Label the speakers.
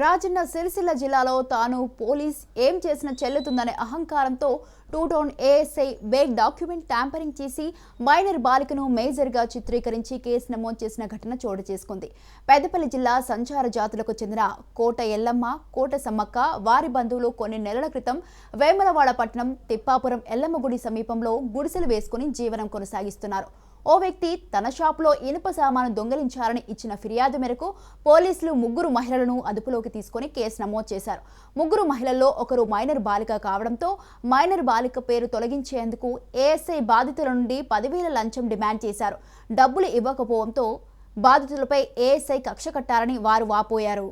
Speaker 1: రాజన్న సిరిసిల్ల జిల్లాలో తాను పోలీస్ ఏం చేసినా చెల్లుతుందనే అహంకారంతో two town ASI Baig document tampering చేసి మైనర్ బాలికను మేజర్గా చిత్రీకరించి కేసు నమోదు చేసిన ఘటన చోటు చేసుకుంది. పెద్దపల్లి జిల్లా సంచార జాతులకు చెందిన కోట ఎల్లమ్మ కోట సమ్మక్క వారి బంధువులు కొన్ని నెలల క్రితం వేములవాడ పట్టణం తిప్పాపురం ఎల్లమ్మ గుడి సమీపంలో గుడిసెలు వేసుకుని జీవనం కొనసాగిస్తున్నారు. ఓ వ్యక్తి తన షాపులో ఇనుప సామాను దొంగిలించారని ఇచ్చిన ఫిర్యాదు మేరకు పోలీసులు ముగ్గురు మహిళలను అదుపులోకి తీసుకొని కేసు నమోదు చేశారు. ముగ్గురు మహిళల్లో ఒకరు మైనర్ బాలిక కావడంతో మైనర్ బాలిక పేరు తొలగించేందుకు ఏఎస్ఐ బాధితుల నుండి పదివేల లంచం డిమాండ్ చేశారు. డబ్బులు ఇవ్వకపోవడంతో బాధితులపై ఏఎస్ఐ కక్ష కట్టారని వారు వాపోయారు.